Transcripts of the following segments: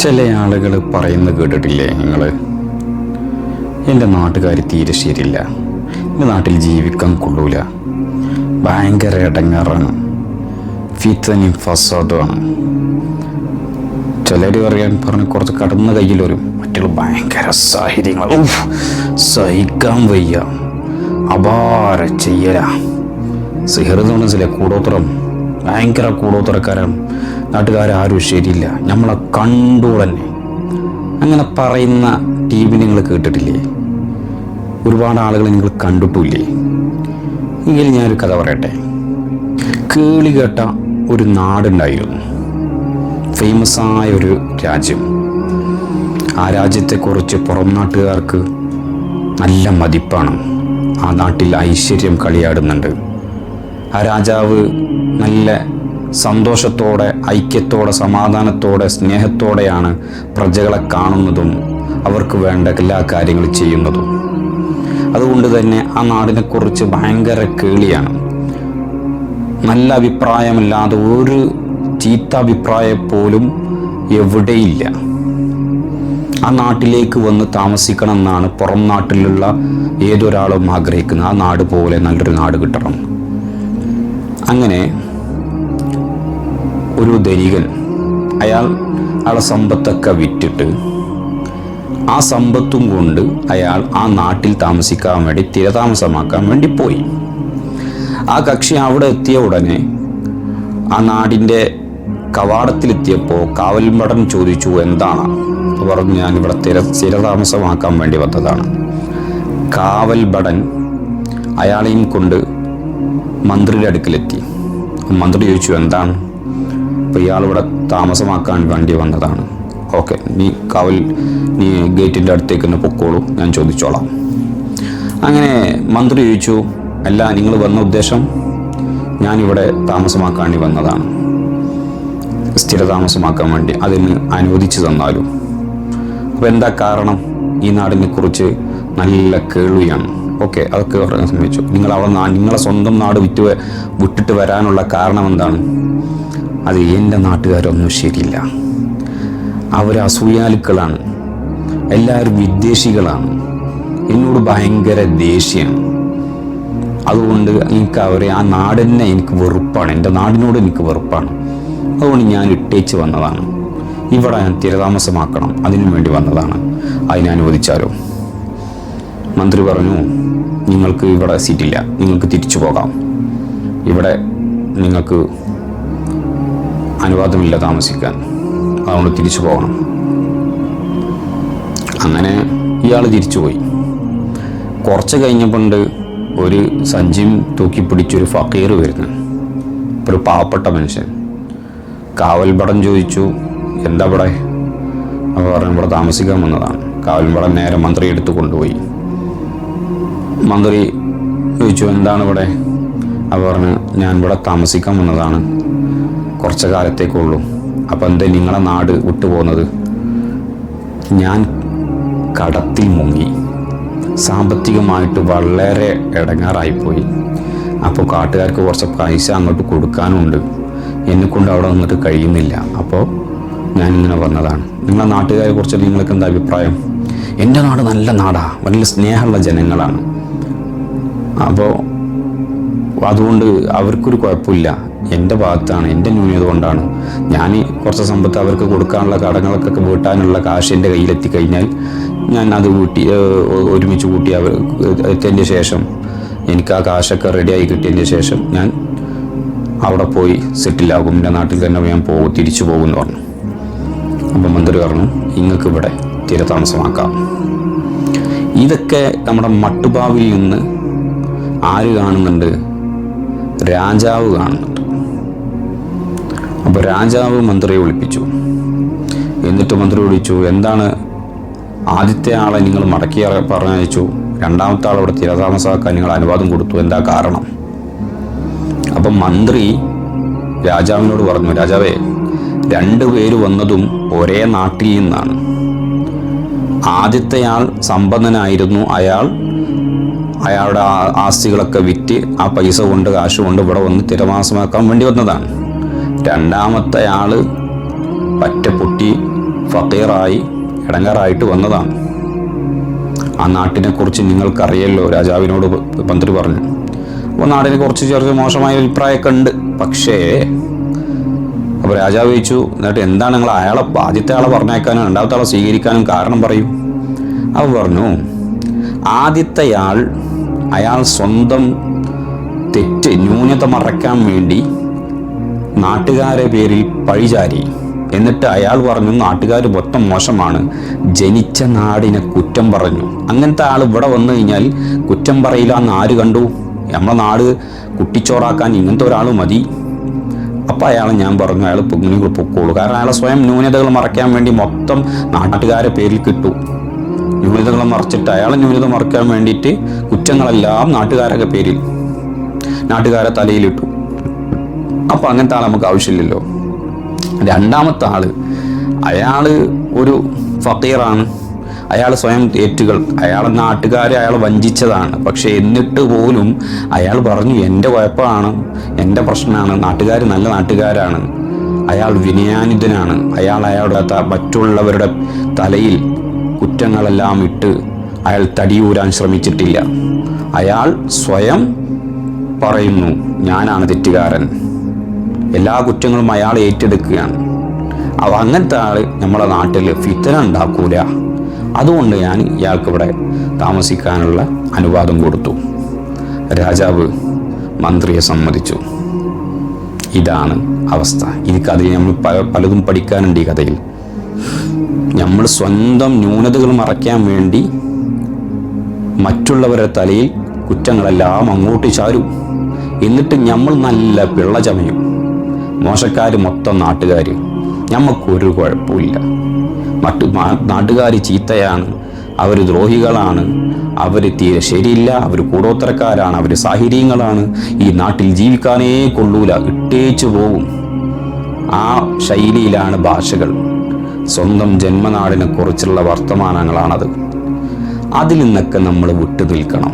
ചില ആളുകൾ പറയുന്നത് കേട്ടിട്ടില്ലേ നിങ്ങൾ എന്റെ നാട്ടുകാർ തീരെ ശരിയില്ല. എന്റെ നാട്ടിൽ ജീവിക്കാൻ കൊള്ളൂല. ഭയങ്കര ഇടങ്ങാറാണ്. ഫിത്തനും ഫസാദുമാണ് ചിലർ പറയാൻ പറഞ്ഞ് കുറച്ച് കടന്ന കയ്യിൽ വരും. മറ്റുള്ള ഭയങ്കര സാഹചര്യങ്ങൾ സഹിക്കാൻ വയ്യ. അപാര ചെയ്യല. സിഹൃദോണ ചില കൂടോത്രം. ഭയങ്കര കൂടോത്തരക്കാരാണ് നാട്ടുകാരും ശരിയില്ല. നമ്മളെ കണ്ടു തന്നെ. അങ്ങനെ പറയുന്ന ടീമിനെ നിങ്ങൾ കേട്ടിട്ടില്ലേ? ഒരുപാട് ആളുകൾ നിങ്ങൾ കണ്ടിട്ടില്ലേ എങ്കിൽ ഞാനൊരു കഥ പറയട്ടെ. കേളി കേട്ട ഒരു നാടുണ്ടായിരുന്നു. ഫേമസ് ആയ ഒരു രാജ്യം. ആ രാജ്യത്തെക്കുറിച്ച് പുറം നാട്ടുകാർക്ക് നല്ല മതിപ്പാണ്. ആ നാട്ടിൽ ഐശ്വര്യം കളിയാടുന്നുണ്ട്. ആ രാജാവ് നല്ല സന്തോഷത്തോടെ ഐക്യത്തോടെ സമാധാനത്തോടെ സ്നേഹത്തോടെയാണ് പ്രജകളെ കാണുന്നതും അവർക്ക് വേണ്ട എല്ലാ കാര്യങ്ങളും ചെയ്യുന്നതും. അതുകൊണ്ട് തന്നെ ആ നാടിനെക്കുറിച്ച് ഭയങ്കര കേളിയാണ്. നല്ല അഭിപ്രായമല്ലാതെ ഒരു ചീത്ത അഭിപ്രായം പോലും എവിടെയില്ല. ആ നാട്ടിലേക്ക് വന്ന് താമസിക്കണം എന്നാണ് പുറം നാട്ടിലുള്ള ഏതൊരാളും ആഗ്രഹിക്കുന്നത്. ആ നാട് പോലെ നല്ലൊരു നാട് കിട്ടണം. അങ്ങനെ ഒരു ധനികൻ. അയാൾ അയാളെ സമ്പത്തൊക്കെ വിറ്റിട്ട് ആ സമ്പത്തും കൊണ്ട് അയാൾ ആ നാട്ടിൽ താമസിക്കാൻ വേണ്ടി തിരതാമസമാക്കാൻ വേണ്ടി പോയി. ആ കക്ഷി അവിടെ എത്തിയ ഉടനെ ആ നാടിന്റെ കവാടത്തിലെത്തിയപ്പോൾ കാവൽമടൻ ചോദിച്ചു എന്താണ്? പറഞ്ഞു ഞാൻ ഇവിടെ തിര സ്ഥിരതാമസമാക്കാൻ വേണ്ടി വന്നതാണ്. കാവൽ ഭടൻ അയാളെയും കൊണ്ട് മന്ത്രിയുടെ അടുക്കലെത്തി. മന്ത്രി ചോദിച്ചു എന്താണ്? അപ്പോൾ ഇയാൾ ഇവിടെ താമസമാക്കാൻ വേണ്ടി വന്നതാണ്. ഓക്കെ നീ കാവൽ നീ ഗേറ്റിന്റെ അടുത്തേക്ക് തന്നെ പൊക്കോളൂ. ഞാൻ ചോദിച്ചോളാം. അങ്ങനെ മന്ത്രി ചോദിച്ചു അല്ല നിങ്ങൾ വന്ന ഉദ്ദേശം? ഞാനിവിടെ താമസമാക്കാൻ വന്നതാണ്. സ്ഥിരതാമസമാക്കാൻ വേണ്ടി അതിന് അനുവദിച്ചു തന്നാലും. അപ്പോൾ എന്താ കാരണം? ഈ നാടിനെ കുറിച്ച് നല്ല കേൾവിയാണ് ഓക്കെ അതൊക്കെ പറയാൻ ശ്രമിച്ചു നിങ്ങൾ അവിടെ നിങ്ങളെ സ്വന്തം നാട് വിറ്റ് വിട്ടിട്ട് വരാനുള്ള കാരണം എന്താണ്? അത് എന്റെ നാട്ടുകാരൊന്നും ശരിയില്ല. അവർ അസൂയാലുക്കളാണ്. എല്ലാവരും വിദ്വേഷികളാണ്. എന്നോട് ഭയങ്കര ദേഷ്യമാണ് അതുകൊണ്ട് എനിക്ക് അവരെ ആ നാടിനെ എനിക്ക് വെറുപ്പാണ്. എന്റെ നാടിനോട് എനിക്ക് വെറുപ്പാണ്. അതുകൊണ്ട് ഞാൻ ഇട്ടേച്ച് വന്നതാണ്. ഇവിടെ ഞാൻ തിരതാമസമാക്കണം. അതിനു വേണ്ടി വന്നതാണ്. അതിനെ അനുവദിച്ചാലോ? മന്ത്രി പറഞ്ഞു നിങ്ങൾക്ക് ഇവിടെ സീറ്റില്ല നിങ്ങൾക്ക് തിരിച്ചു പോകാം. ഇവിടെ നിങ്ങൾക്ക് അനുവാദമില്ല താമസിക്കാൻ. അതുകൊണ്ട് തിരിച്ചു പോകണം. അങ്ങനെ ഇയാൾ തിരിച്ചുപോയി. കുറച്ച് കഴിഞ്ഞപ്പോണ്ട് ഒരു സഞ്ചിയും തൂക്കി പിടിച്ചൊരു ഫക്കീർ വരുന്നു. ഒരു പാവപ്പെട്ട മനുഷ്യൻ. കാവൽപടം ചോദിച്ചു എന്താ ഇവിടെ അപ്പോൾ പറഞ്ഞു ഇവിടെ താമസിക്കാൻ വന്നതാണ്. കാവൽപടം നേരെ മന്ത്രി എടുത്ത് കൊണ്ടുപോയി. മന്ത്രി ചോദിച്ചു എന്താണ് ഇവിടെ? അപ്പോൾ പറഞ്ഞു ഞാൻ ഇവിടെ താമസിക്കാൻ വന്നതാണ്. കുറച്ച് കാലത്തേക്കുള്ളൂ. അപ്പം എന്താ നിങ്ങളെ നാട് വിട്ടുപോകുന്നത് ഞാൻ കടത്തിൽ മുങ്ങി. സാമ്പത്തികമായിട്ട് വളരെ ഇടങ്ങാറായിപ്പോയി. അപ്പോൾ കാട്ടുകാർക്ക് കുറച്ച് പൈസ അങ്ങോട്ട് കൊടുക്കാനുണ്ട്. എന്നെക്കൊണ്ട് അവിടെ നിന്നിട്ട് കഴിയുന്നില്ല. അപ്പോൾ ഞാനിങ്ങനെ വന്നതാണ്. നിങ്ങളെ നാട്ടുകാരെ കുറിച്ച് നിങ്ങൾക്ക് എന്താ അഭിപ്രായം? എന്റെ നാട് നല്ല നാടാണ് വലിയ സ്നേഹമുള്ള ജനങ്ങളാണ്. അപ്പോൾ അതുകൊണ്ട് അവർക്കൊരു കുഴപ്പമില്ല. എന്റെ ഭാഗത്താണ് എന്റെ ന്യൂനത കൊണ്ടാണ്. ഞാൻ കുറച്ച് സമ്പത്ത് അവർക്ക് കൊടുക്കാനുള്ള കടങ്ങളൊക്കെ വീട്ടാനുള്ള കാശ് എന്റെ കയ്യിലെത്തി കഴിഞ്ഞാൽ ഞാൻ അത് കൂട്ടി ഒരുമിച്ച് കൂട്ടി അവർ എത്തിയതിന്റെ ശേഷം എനിക്ക് ആ കാശൊക്കെ റെഡിയായി കിട്ടിയതിന്റെ ശേഷം ഞാൻ അവിടെ പോയി സെറ്റിലാകും എന്റെ നാട്ടിൽ തന്നെ ഞാൻ പോകും തിരിച്ചു പോകുമെന്ന് പറഞ്ഞു. അപ്പം മന്ത്രി പറഞ്ഞു നിങ്ങൾക്ക് ഇവിടെ താമസമാക്കാം ഇതൊക്കെ നമ്മുടെ മട്ടുപാവിൽ നിന്ന് ആര് കാണുന്നുണ്ട്? രാജാവ് കാണുന്നുണ്ട് അപ്പോൾ രാജാവ് മന്ത്രിയെ വിളിപ്പിച്ചു. എന്നിട്ട് മന്ത്രി വിളിച്ചു എന്താണ്? ആദ്യത്തെ ആളെ നിങ്ങൾ മടക്കി പറഞ്ഞയച്ചു. രണ്ടാമത്തെ ആൾ അവിടെ സ്ഥിരതാമസമാക്കാൻ നിങ്ങൾ അനുവാദം കൊടുത്തു. എന്താ കാരണം? അപ്പം മന്ത്രി രാജാവിനോട് പറഞ്ഞു രാജാവേ രണ്ടു പേര് വന്നതും ഒരേ നാട്ടിൽ നിന്നാണ്. ആദ്യത്തെയാൾ സമ്പന്നനായിരുന്നു. അയാൾ അയാളുടെ ആസ്തികളൊക്കെ വിറ്റ് ആ പൈസ കൊണ്ട് കാശ് കൊണ്ട് ഇവിടെ വന്ന് തിരമാസമാക്കാൻ വേണ്ടി വന്നതാണ്. രണ്ടാമത്തെ ആൾ പറ്റ പൊട്ടി ഫക്കീറായി ഇടങ്ങാറായിട്ട് വന്നതാണ്. ആ നാട്ടിനെക്കുറിച്ച് നിങ്ങൾക്കറിയല്ലോ രാജാവിനോട് മന്ത്രി പറഞ്ഞു. അപ്പോൾ നാടിനെ കുറിച്ച് ചെറിയ മോശമായ അഭിപ്രായമൊക്കെ ഉണ്ട്. പക്ഷേ അപ്പോൾ രാജാവ് ചോദിച്ചു എന്നിട്ട് എന്താണ് നിങ്ങൾ അയാളെ ആദ്യത്തെ ആളെ പറഞ്ഞേക്കാനും രണ്ടാമത്തെ ആളെ സ്വീകരിക്കാനും കാരണം പറയും? അവ പറഞ്ഞു ആദ്യത്തെ ആൾ അയാൾ സ്വന്തം തെറ്റ് ന്യൂനത മറക്കാൻ വേണ്ടി നാട്ടുകാരെ പേരിൽ പഴിചാരി. എന്നിട്ട് അയാൾ പറഞ്ഞു നാട്ടുകാർ മൊത്തം മോശമാണ്. ജനിച്ച നാടിനെ കുറ്റം പറഞ്ഞു. അങ്ങനത്തെ ആൾ ഇവിടെ വന്നു കഴിഞ്ഞാൽ കുറ്റം പറയില്ല എന്ന് ആര് കണ്ടു? നമ്മളെ നാട് കുട്ടിച്ചോറാക്കാൻ ഇങ്ങനത്തെ ഒരാൾ മതി. അപ്പം അയാൾ ഞാൻ പറഞ്ഞു അയാൾ ഇങ്ങനെ പൊക്കോളൂ. കാരണം അയാളെ സ്വയം ന്യൂനതകൾ മറയ്ക്കാൻ വേണ്ടി മൊത്തം നാട്ടുകാരെ പേരിൽ കിട്ടു. ന്യൂനതകൾ മറച്ചിട്ട് അയാളെ ന്യൂനത മറക്കാൻ വേണ്ടിയിട്ട് കുറ്റങ്ങളെല്ലാം നാട്ടുകാരൊക്കെ പേരിൽ നാട്ടുകാരെ തലയിലിട്ടു. അപ്പം അങ്ങനത്തെ ആൾ നമുക്ക് ആവശ്യമില്ലല്ലോ. രണ്ടാമത്തെ ആൾ അയാൾ ഒരു ഫക്കീറാണ്. അയാൾ സ്വയം ഏറ്റുകൾ അയാളെ നാട്ടുകാരെ അയാൾ വഞ്ചിച്ചതാണ്. പക്ഷേ എന്നിട്ട് പോലും അയാൾ പറഞ്ഞു എന്റെ കുഴപ്പമാണ് എന്റെ പ്രശ്നമാണ് നാട്ടുകാർ നല്ല നാട്ടുകാരാണ്. അയാൾ വിനയാനിതനാണ് അയാൾ അയാളുടെ മറ്റുള്ളവരുടെ തലയിൽ കുറ്റങ്ങളെല്ലാം ഇട്ട് അയാൾ തടിയൂരാൻ ശ്രമിച്ചിട്ടില്ല. അയാൾ സ്വയം പറയുന്നു ഞാനാണ് തെറ്റുകാരൻ. എല്ലാ കുറ്റങ്ങളും അയാൾ ഏറ്റെടുക്കുകയാണ്. അങ്ങനത്തെ ആൾ നമ്മളെ നാട്ടിൽ ഫിത്തന ഉണ്ടാക്കൂല. അതുകൊണ്ട് ഞാൻ ഇയാൾക്കിവിടെ താമസിക്കാനുള്ള അനുവാദം കൊടുത്തു. രാജാവ് മന്ത്രിയെ സമ്മതിച്ചു. ഇതാണ് അവസ്ഥ. ഈ കഥയിൽ നമ്മൾ പല- പലതും പഠിക്കാനുണ്ട് ഈ കഥയിൽ. നമ്മൾ സ്വന്തം ന്യൂനതകൾ മറയ്ക്കാൻ വേണ്ടി മറ്റുള്ളവരുടെ തലയിൽ കുറ്റങ്ങളെല്ലാം അങ്ങോട്ട് ചാരും. എന്നിട്ട് നമ്മൾ നല്ല പിള്ള ചമയും. മോശക്കാർ മൊത്തം നാട്ടുകാർ നമുക്കൊരു കുഴപ്പമില്ല മറ്റു നാട്ടുകാർ ചീത്തയാണ്. അവർ ദ്രോഹികളാണ്. അവർ തീരെ ശരിയില്ല. അവർ കൂടോത്തരക്കാരാണ് അവർ സാഹിര്യങ്ങളാണ് ഈ നാട്ടിൽ ജീവിക്കാനേ കൊള്ളൂല. ഇട്ടേച്ചു പോകും ആ ശൈലിയിലാണ് ഭാഷകൾ. സ്വന്തം ജന്മനാടിനെ കുറിച്ചുള്ള വർത്തമാനങ്ങളാണത്. അതിൽ നിന്നൊക്കെ നമ്മൾ വിട്ടു നിൽക്കണം.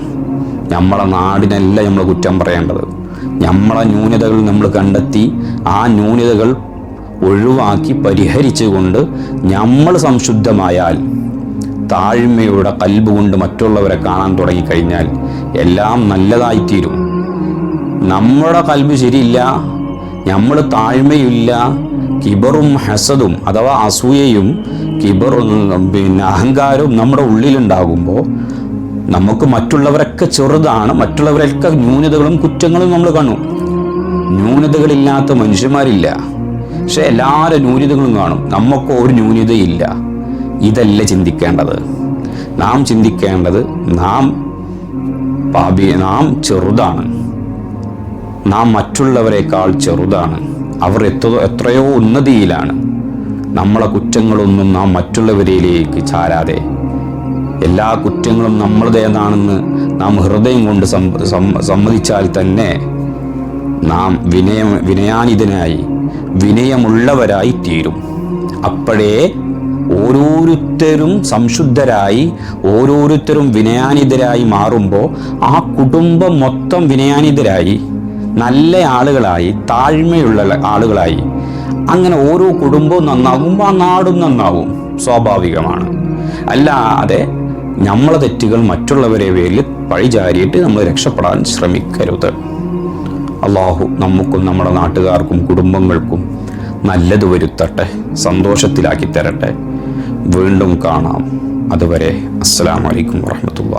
നമ്മളെ നാടിനല്ല നമ്മൾ കുറ്റം പറയേണ്ടത്. നമ്മളെ ന്യൂനതകൾ നമ്മൾ കണ്ടെത്തി ആ ന്യൂനതകൾ ഒഴിവാക്കി പരിഹരിച്ചുകൊണ്ട് നമ്മൾ സംശുദ്ധമായാൽ താഴ്മയുടെ കൽബ് കൊണ്ട് മറ്റുള്ളവരെ കാണാൻ തുടങ്ങിക്കഴിഞ്ഞാൽ എല്ലാം നല്ലതായിത്തീരും. നമ്മുടെ കൽബ് ശരിയില്ല. നമ്മൾ താഴ്മയില്ല കിബറും ഹസദും അഥവാ അസൂയയും കിബറും പിന്നെ അഹങ്കാരവും നമ്മുടെ ഉള്ളിലുണ്ടാകുമ്പോൾ നമുക്ക് മറ്റുള്ളവരൊക്കെ ചെറുതാണ് മറ്റുള്ളവരൊക്കെ ന്യൂനതകളും കുറ്റങ്ങളും നമ്മൾ കാണും. ന്യൂനതകളില്ലാത്ത മനുഷ്യന്മാരില്ല. പക്ഷെ എല്ലാവരും ന്യൂനതകളും കാണും. നമുക്ക് ഒരു ന്യൂനതയില്ല. ഇതല്ല ചിന്തിക്കേണ്ടത്. നാം ചിന്തിക്കേണ്ടത് നാം പാപി നാം ചെറുതാണ്. നാം മറ്റുള്ളവരെക്കാൾ ചെറുതാണ്. അവർ എത്ര എത്രയോ ഉന്നതിയിലാണ്. നമ്മളെ കുറ്റങ്ങളൊന്നും നാം മറ്റുള്ളവരിലേക്ക് ചാരാതെ. എല്ലാ കുറ്റങ്ങളും നമ്മളുടേതാണെന്ന് നാം ഹൃദയം കൊണ്ട് സമ്മ- സമ്മ- സമ്മതിച്ചാൽ തന്നെ നാം വിനയ വിനയാനിതനായി വിനയമുള്ളവരായി തീരും. അപ്പോഴേ ഓരോരുത്തരും സംശുദ്ധരായി ഓരോരുത്തരും വിനയാനിതരായി മാറുമ്പോൾ ആ കുടുംബം മൊത്തം വിനയാനിതരായി. നല്ല ആളുകളായി താഴ്മയുള്ള ആളുകളായി. അങ്ങനെ ഓരോ കുടുംബവും നന്നാകുമ്പോൾ ആ നാടും നന്നാവും സ്വാഭാവികമാണ്. അല്ലാതെ നമ്മളെ തെറ്റുകൾ മറ്റുള്ളവരെ പേരിൽ പഴിചാരിയിട്ട് നമ്മൾ രക്ഷപ്പെടാൻ ശ്രമിക്കരുത്. അള്ളാഹു നമുക്കും നമ്മുടെ നാട്ടുകാർക്കും കുടുംബങ്ങൾക്കും നല്ലത് വരുത്തട്ടെ സന്തോഷത്തിലാക്കി തരട്ടെ. വീണ്ടും കാണാം. അതുവരെ അസ്സാം വലൈക്കും വറഹമത്തുള്ള